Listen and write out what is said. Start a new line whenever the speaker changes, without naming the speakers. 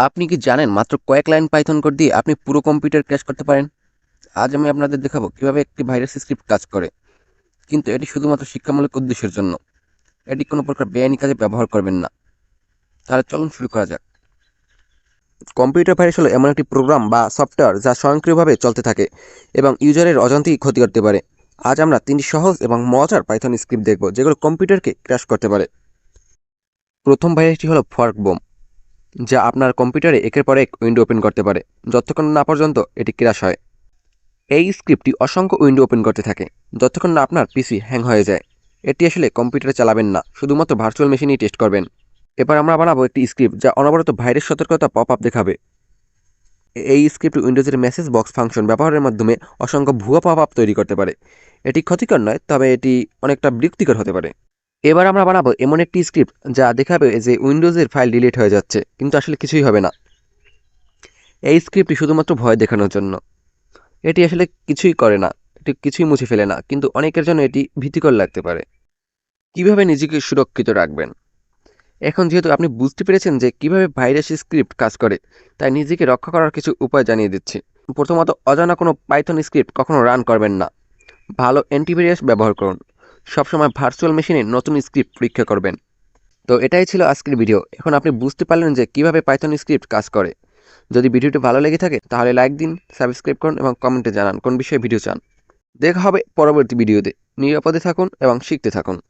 আপনি কি জানেন মাত্র কয়েক লাইন পাইথন কোড দিয়ে আপনি পুরো কম্পিউটার ক্র্যাশ করতে পারেন? আজ আমি আপনাদের দেখাবো কীভাবে একটি ভাইরাস স্ক্রিপ্ট কাজ করে। কিন্তু এটি শুধুমাত্র শিক্ষামূলক উদ্দেশ্যের জন্য। এটি কোনো প্রকার বেআইনি কাজে ব্যবহার করবেন না। তাহলে চলুন শুরু করা যাক। কম্পিউটার ভাইরাস হলো এমন একটি প্রোগ্রাম বা সফটওয়্যার যা স্বয়ংক্রিয়ভাবে চলতে থাকে এবং ইউজারের অজান্তেই ক্ষতি করতে পারে। আজ আমরা তিনটি সহজ এবং মজার পাইথন স্ক্রিপ্ট দেখব যেগুলো কম্পিউটারকে ক্র্যাশ করতে পারে। প্রথম ভাইরাসটি হলো ফর্ক বোম যা আপনার কম্পিউটারে একের পর এক উইন্ডো ওপেন করতে পারে। যতক্ষণ না পর্যন্ত এটি ক্রাশ হয়। এই স্ক্রিপ্টটি অসংখ্য উইন্ডো ওপেন করতে থাকে। যতক্ষণ না আপনার পিসি হ্যাং হয়ে যায়। এটি আসলে কম্পিউটারে চালাবেন না, শুধুমাত্র ভার্চুয়াল মেশিনেই টেস্ট করবেন। এবার আমরা বানাবো একটি স্ক্রিপ্ট যা অনবরত ভাইরাস সতর্কতা পপ আপ দেখাবে। এই স্ক্রিপ্ট উইন্ডোজের মেসেজ বক্স ফাংশন ব্যবহারের মাধ্যমে অসংখ্য ভুয়া পপ আপ তৈরি করতে পারে। এটি ক্ষতিকর নয়, তবে এটি অনেকটা বিরক্তিকর হতে পারে। এবার আমরা বানাবো এমন একটি স্ক্রিপ্ট যা দেখাবে যে উইন্ডোজের ফাইল ডিলিট হয়ে যাচ্ছে, কিন্তু আসলে কিছুই হবে না। এই স্ক্রিপ্টটি শুধুমাত্র ভয় দেখানোর জন্য। এটি আসলে কিছুই করে না, এটি কিছুই মুছে ফেলে না, কিন্তু অনেকের জন্য এটি ভীতিকর লাগতে পারে। কীভাবে নিজেকে সুরক্ষিত রাখবেন? এখন যেহেতু আপনি বুঝতে পেরেছেন যে কীভাবে ভাইরাস স্ক্রিপ্ট কাজ করে, তাই নিজেকে রক্ষা করার কিছু উপায় জানিয়ে দিচ্ছি। প্রথমত, অজানা কোনো পাইথন স্ক্রিপ্ট কখনো রান করবেন না। ভালো অ্যান্টিভাইরাস ব্যবহার করুন। সবসময় ভার্চুয়াল মেশিনে নতুন স্ক্রিপ্ট পরীক্ষা করবেন। তো এটাই ছিল আজকের ভিডিও এখন আপনি বুঝতে পারলেন যে কীভাবে পাইথন স্ক্রিপ্ট কাজ করে। যদি ভিডিওটি ভালো লেগে থাকে, তাহলে লাইক দিন সাবস্ক্রাইব করুন এবং কমেন্টে জানান কোন বিষয়ে ভিডিও চান। দেখা হবে পরবর্তী ভিডিওতে নিরাপদে থাকুন এবং শিখতে থাকুন।